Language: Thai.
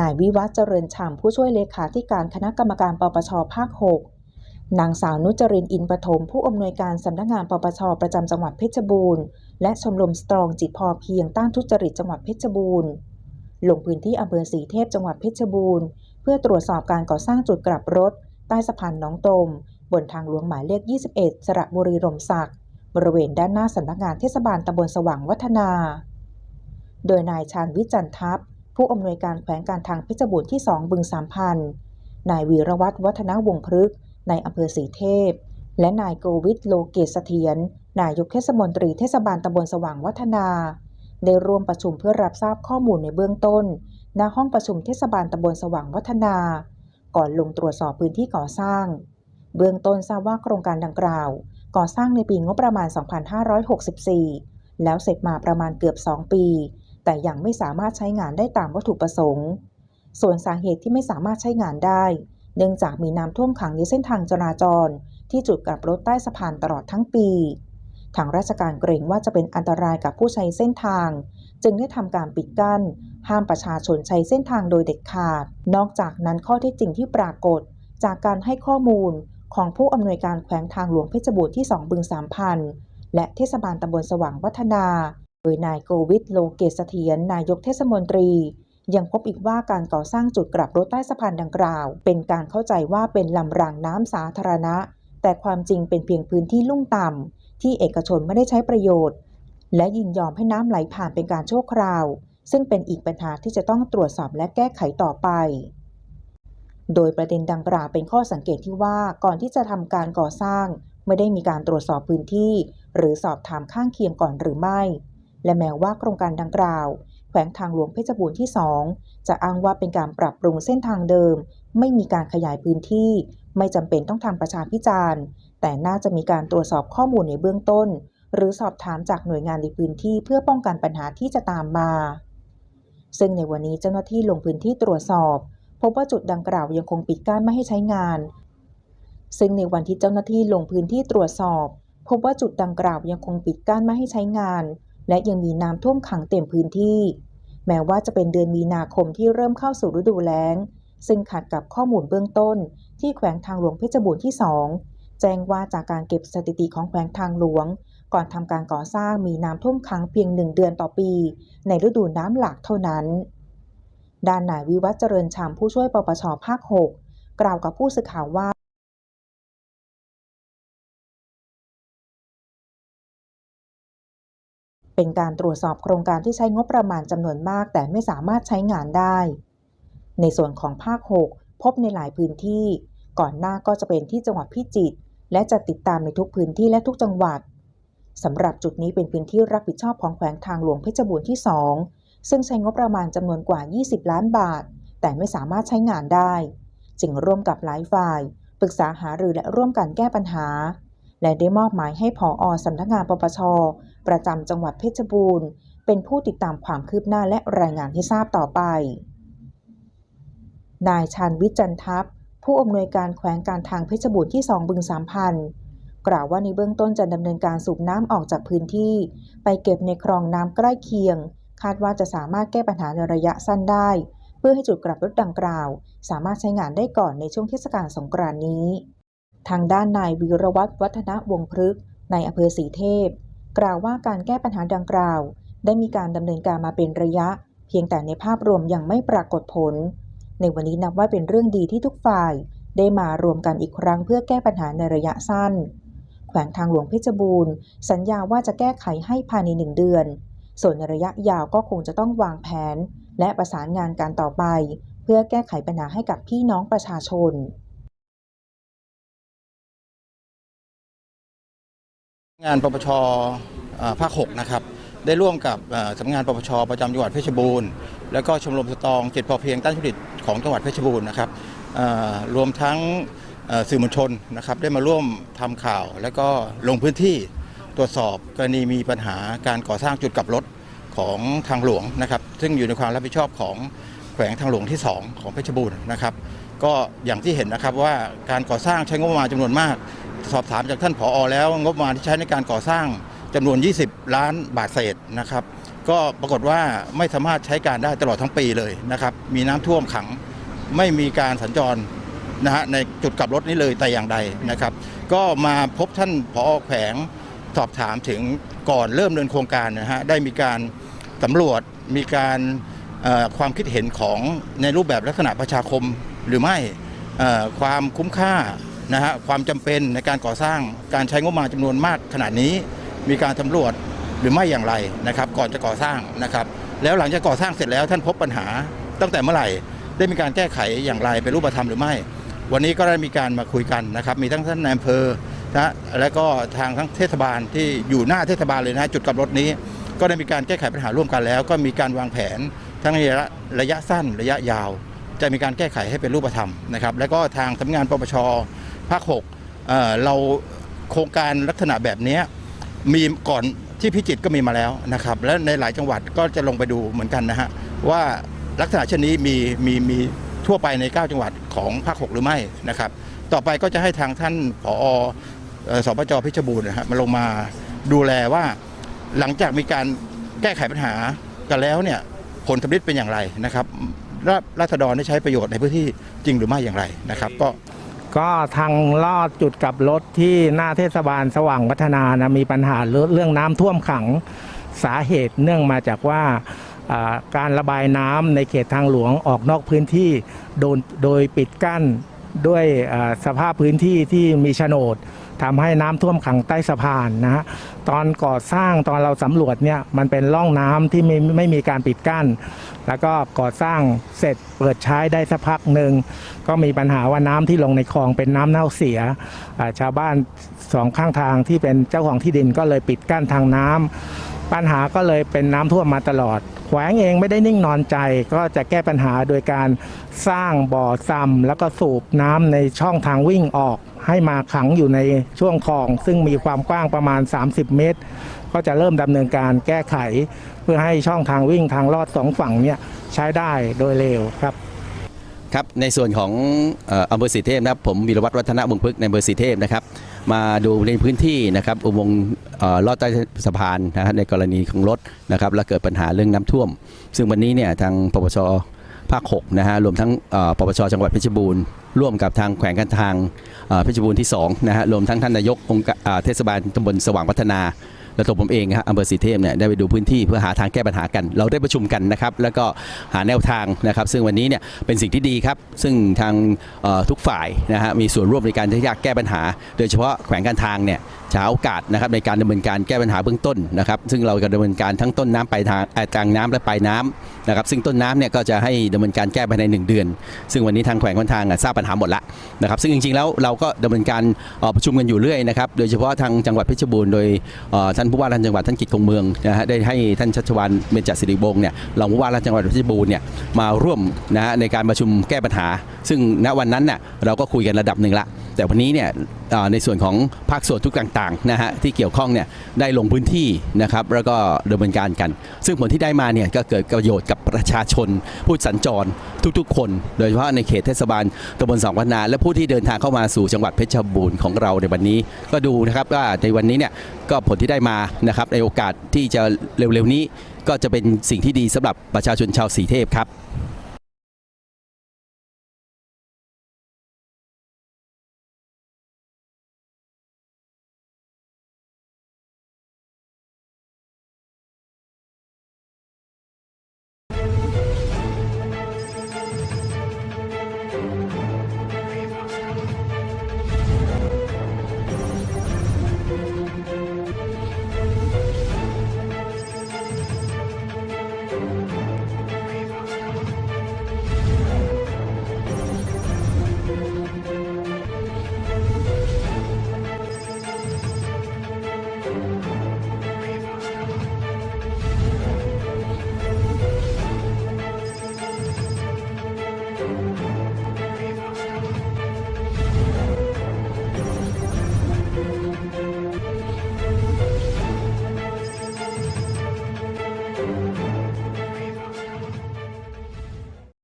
นายวิวัฒน์เจริญฉ่ำผู้ช่วยเลขาธิการคณะกรรมการปปชภาค 6 นางสาวนุจรินทร์อินปฐมผู้อำนวยการสำนักงานปปชประจำจังหวัดเพชรบูรณ์ และชมรมสตรองจิตพอเพียงต้านทุจริตจังหวัดเพชรบูรณ์ ลงพื้นที่อำเภอสีเทพจังหวัดเพชรบูรณ์ เพื่อตรวจสอบการก่อสร้างจุดกลับรถ ใต้สะพานน้องตม บนทางหลวงหมายเลข 21 สระบุรีรมศักดิ์บริเวณด้านหน้าสำนักงานเทศบาลตำบลสว่างวัฒนา โดยนายชาญวิจันทัพ ผู้อำนวยการแขวงการทางเพชรบูรณ์ที่ 2 บึงสามพันนายวีรวัตรวัฒนวงพฤกษ์ในอำเภอสีเทพ และนายโกวิทโลเกตเสถียรนายกเทศมนตรีเทศบาลตำบลสว่างวัฒนา ได้ร่วมประชุมเพื่อรับทราบข้อมูลในเบื้องต้น ณ ห้องประชุมเทศบาลตำบลสว่างวัฒนา ก่อนลงตรวจสอบพื้นที่ก่อสร้าง เบื้องต้นทราบว่าโครงการดังกล่าว ก่อสร้างในปีงบประมาณ 2564 แล้วเสร็จมาประมาณเกือบ 2 ปี แต่ยังไม่สามารถใช้งานได้ตามวัตถุประสงค์ ส่วนสาเหตุที่ไม่สามารถใช้งานได้ เนื่องจากมีน้ำท่วมขังในเส้นทางจราจร ที่จุดกลับรถใต้สะพานตลอดทั้งปี ทางราชการเกรงว่าจะเป็นอันตรายกับผู้ใช้เส้นทาง จึงได้ทำการปิดกั้น ห้ามประชาชนใช้เส้นทางโดยเด็ดขาด นอกจากนั้นข้อเท็จจริงที่ปรากฏ จากการให้ข้อมูลของผู้อำนวยการแขวงทางหลวงเพชรบูรณ์ที่ 2 บึงสามพันและเทศบาลตำบลสว่างวัฒนา โดยนายโกวิทโลเกตเสถียรนายกเทศมนตรี ยังพบอีกว่าการก่อสร้างจุดกลับรถใต้สะพานดังกล่าว เป็นการเข้าใจว่าเป็นลำรางน้ำสาธารณะ แต่ความจริงเป็นเพียงพื้นที่ลุ่มต่ำที่เอกชนไม่ได้ใช้ประโยชน์ และยินยอมให้น้ำไหลผ่านเป็นการชั่วคราว ซึ่งเป็นอีกปัญหาที่จะต้องตรวจสอบและแก้ไขต่อไปโดยประเด็นดังกล่าวเป็นข้อสังเกตที่ว่าก่อนที่จะทำการก่อสร้าง ไม่ได้มีการตรวจสอบพื้นที่ หรือสอบถามข้างเคียงก่อนหรือไม่ และแม้ว่าโครงการดังกล่าว แขวงทางหลวงเพชรบูรณ์ที่ 2 จะอ้างว่าเป็นการปรับปรุงเส้นทางเดิม ไม่มีการขยายพื้นที่ ไม่จำเป็นต้องทำประชาพิจารณ์ แต่น่าจะมีการตรวจสอบข้อมูลในเบื้องต้น หรือสอบถามจากหน่วยงานในพื้นที่เพื่อป้องกันปัญหาที่จะตามมา ซึ่งในวันนี้เจ้าหน้าที่ลงพื้นที่ตรวจสอบ พบว่าจุดดังกล่าวยังคงปิดกั้นไม่ให้ใช้งาน ซึ่งในวันที่เจ้าหน้าที่ลงพื้นที่ตรวจสอบพบว่าจุดดังกล่าวยังคงปิดกั้นไม่ให้ใช้งาน และยังมีน้ำท่วมขังเต็มพื้นที่ แม้ว่าจะเป็นเดือนมีนาคมที่เริ่มเข้าสู่ฤดูแล้ง ซึ่งขัดกับข้อมูลเบื้องต้น ที่แขวงทางหลวงเพชรบูรณ์ที่ 2 แจ้งว่าจากการเก็บสถิติของแขวงทางหลวง ก่อนทำการก่อสร้างมีน้ำท่วมขังเพียงหนึ่งเดือนต่อปี ในฤดูน้ำหลากเท่านั้น ด้านนายวิวัฒเจริญชามผู้ช่วยปปชภาค 6 กล่าวกับผู้สื่อข่าวว่า เป็นการตรวจสอบโครงการที่ใช้งบประมาณจำนวนมาก แต่ไม่สามารถใช้งานได้ ในส่วนของภาค 6 พบในหลายพื้นที่ ก่อนหน้าก็จะเป็นที่จังหวัดพิจิตรและจะติดตามในทุกพื้นที่และทุกจังหวัดสำหรับจุดนี้เป็นพื้นที่รับผิดชอบของแขวงทางหลวงเพชรบูรณ์ที่ 2 ซึ่งใช้งบประมาณจำนวนกว่า 20 ล้านบาท แต่ไม่สามารถใช้งานได้ จึงร่วมกับหลายฝ่าย ปรึกษาหารือและร่วมกันแก้ปัญหา และได้มอบหมายให้ผออสำนักงานปปช ประจำจังหวัดเพชรบูรณ์ เป็นผู้ติดตามความคืบหน้าและรายงานให้ทราบต่อไป นายชาญวิจันทัพ ผู้อำนวยการแขวงการทางเพชรบูรณ์ที่ 2 บึงสามพันกล่าวว่าในเบื้องต้นจะดำเนินการสูบน้ำออกจากพื้นที่ ไปเก็บในคลองน้ำใกล้เคียง คาดว่าจะสามารถแก้ปัญหาในระยะสั้นได้ เพื่อให้จุดกลับรถดังกล่าว สามารถใช้งานได้ก่อนในช่วงเทศกาลสงกรานต์นี้ ทางด้านนายวีรวัตรวัฒนวงพฤกษ์ในอำเภอสีเทพ กล่าวว่าการแก้ปัญหาดังกล่าว ได้มีการดำเนินการมาเป็นระยะ เพียงแต่ในภาพรวมยังไม่ปรากฏผล ในวันนี้นับว่าเป็นเรื่องดีที่ทุกฝ่าย ได้มารวมกันอีกครั้งเพื่อแก้ปัญหาในระยะสั้น แขวงทางหลวงเพชรบูรณ์ สัญญาว่าจะแก้ไขให้ภายในหนึ่งเดือน ส่วนในระยะยาวก็คงจะต้องวางแผน และประสานงานการต่อไป เพื่อแก้ไขปัญหาให้กับพี่น้องประชาชน งานปปชภาค6นะครับได้ร่วมกับสำนักงานปปชประจำจังหวัดเพชรบูรณ์ แล้วก็ชมรมสตองจิตพอเพียงต้านทุจริตของจังหวัดเพชรบูรณ์นะครับรวมทั้งสื่อมวลชนนะครับได้มาร่วมทำข่าว แล้วก็ลงพื้นที่ตรวจสอบกรณีมีปัญหาการก่อสร้างจุดกลับรถของทางหลวงนะครับซึ่งอยู่ในความรับผิดชอบของแขวงทางหลวงที่ 2 ของเพชรบูรณ์นะครับก็อย่างที่เห็นนะครับว่าการก่อสร้างใช้งบประมาณจำนวนมาก สอบถามจากท่านผออแล้ว งบประมาณที่ใช้ในการก่อสร้างจำนวน 20 ล้านบาทเศษนะครับ ก็ปรากฏว่าไม่สามารถใช้การได้ตลอดทั้งปีเลยนะครับ มีน้ำท่วมขัง ไม่มีการสัญจรนะฮะในจุดกลับรถนี้เลยแต่อย่างใดนะครับ ก็มาพบท่านผอแขวงสอบถามถึงก่อนเริ่มเดินโครงการนะฮะได้มีการสำรวจมีการความคิดเห็นของในรูปแบบลักษณะประชาคมหรือไม่ความคุ้มค่า นะฮะความจำเป็นในการก่อสร้างการใช้งบประมาณจำนวนมากขนาดนี้ มีการสำรวจหรือไม่อย่างไรนะครับ ก่อนจะก่อสร้างนะครับ แล้วหลังจากก่อสร้างเสร็จแล้วท่านพบปัญหาตั้งแต่เมื่อไหร่ได้มีการแก้ไขอย่างไรเป็นรูปธรรมหรือไม่ วันนี้ก็ได้มีการมาคุยกันนะครับ มีทั้งท่านนายอำเภอนะและก็ทางทั้งเทศบาลที่อยู่หน้าเทศบาลเลยนะจุดกลับรถนี้ ก็ได้มีการแก้ไขปัญหาร่วมกันแล้ว ก็มีการวางแผนทั้งระยะระยะสั้นระยะยาว จะมีการแก้ไขให้เป็นรูปธรรมนะครับ แล้วก็ทางสำนักงานปปช ภาค6เเราโครงการลักษณะแบบนี้มีก่อนที่พิจิตรก็มีมาแล้วนะครับ และในหลายจังหวัดก็จะลงไปดูเหมือนกันนะฮะว่าลักษณะเช่นนี้มีมีมีทั่วไปใน 9 จังหวัดของภาค 6 หรือไม่นะครับ ต่อไปก็จะให้ทางท่านผออ่อสปจพชรบูรณ์นะฮะมาลงมาดูแลว่าหลังจากมีการแก้ไขปัญหากันแล้วเนี่ยผลสำลิดเป็นอย่างไรนะครับราราษฎรได้ใช้ประโยชน์ในพื้นที่จริงหรือไม่อย่างไรนะครับ ก็ ก็ทางลอดจุดกลับรถที่หน้าเทศบาลสว่างพัฒนานะมีปัญหาเรื่องน้ำท่วมขังสาเหตุเนื่องมาจากว่าการระบายน้ำในเขตทางหลวงออกนอกพื้นที่โดนโดยปิดกั้นด้วยสภาพพื้นที่ที่มีโฉนด ทำให้น้ำท่วมขังใต้สะพานนะฮะตอนก่อสร้างตอนเราสำรวจเนี่ยมันเป็นร่องน้ำที่ไม่ไม่มีการปิดกั้น แล้วก็ก่อสร้างเสร็จเปิดใช้ได้สักพักหนึ่งก็มีปัญหาว่าน้ำที่ลงในคลองเป็นน้ำเน่าเสียชาวบ้านสองข้างทางที่เป็นเจ้าของที่ดินก็เลยปิดกั้นทางน้ำ ปัญหาก็เลยเป็นน้ำท่วมมาตลอด แขวงเองไม่ได้นิ่งนอนใจ ก็จะแก้ปัญหาโดยการสร้างบ่อซ้ำแล้วก็สูบน้ำในช่องทางวิ่งออก ให้มาขังอยู่ในช่วงคลอง ซึ่งมีความกว้างประมาณ 30 เมตร ก็จะเริ่มดำเนินการแก้ไข เพื่อให้ช่องทางวิ่งทางลอดสองฝั่งเนี่ยใช้ได้โดยเร็วครับ ครับในส่วนของอำเภอสีเทพนะครับผมวีรวัตรวัฒนบุญพฤกษ์ในอำเภอสีเทพนะครับ มาดูในพื้นที่นะครับอุโมงค์ลอดใต้สะพานนะฮะในกรณีของรถนะครับแล้วเกิดปัญหาเรื่องน้ำท่วม ซึ่งวันนี้เนี่ยทางปปชภาค6นะฮะรวมทั้งปปชจังหวัดเพชรบูรณ์ร่วมกับทางแขวงการทางเพชรบูรณ์ที่2นะฮะรวมทั้งท่านนายกองค์เทศบาลตำบลสว่างพัฒนา และตัวผมเองนะฮะอำเภอสีเทพเนี่ยได้ไปดูพื้นที่เพื่อหาทางแก้ปัญหากัน เราได้ประชุมกันนะครับแล้วก็หาแนวทางนะครับซึ่งวันนี้เนี่ยเป็นสิ่งที่ดีครับ ซึ่งทางทุกฝ่ายนะฮะมีส่วนร่วมในการที่จะแก้ปัญหา โดยเฉพาะแขวงการทางเนี่ยจะหาโอกาสนะครับในการดำเนินการแก้ปัญหาเบื้องต้นนะครับซึ่งเราจะดำเนินการทั้งต้นน้ำปลายทางเอ่อกลางน้ำและปลายน้ำนะครับซึ่งต้นน้ำเนี่ยก็จะให้ดำเนินการแก้ภายในหนึ่งเดือน ซึ่งวันนี้ทางแขวงการทางอะทราบปัญหาหมดละนะครับซึ่งจริงๆแล้วเราก็ดำเนินการประชุมกันอยู่เรื่อยนะครับโดยเฉพาะทางจังหวัดเพชรบูรณ์โดยเอ่อท่านผู้ว่าราชจังหวัดท่านกิจคงเมืองนะฮะได้ให้ท่านชัชวานเบญจศิริวงศ์เนี่ยรองผู้ว่าราชจังหวัดเพชรบูรณ์เนี่ยมาร่วมนะฮะในการประชุมแก้ปัญหา ซึ่งณวันนั้นเนี่ยเราก็คุยกันระดับหนึ่งละ แต่วันนี้เนี่ยในส่วนของภาคส่วนทุกต่างๆนะฮะที่เกี่ยวข้องเนี่ยได้ลงพื้นที่นะครับแล้วก็ดำเนินการกัน ซึ่งผลที่ได้มาเนี่ยก็เกิดประโยชน์กับประชาชน ผู้สัญจรทุกๆ คน โดยเฉพาะในเขตเทศบาลตำบลสองพัฒนา และผู้ที่เดินทางเข้ามาสู่จังหวัดเพชรบูรณ์ของเราในวันนี้ ก็ดูนะครับว่าในวันนี้เนี่ยก็ผลที่ได้มานะครับในโอกาสที่จะเร็วๆนี้ก็จะเป็นสิ่งที่ดีสำหรับประชาชนชาวสีเทพครับ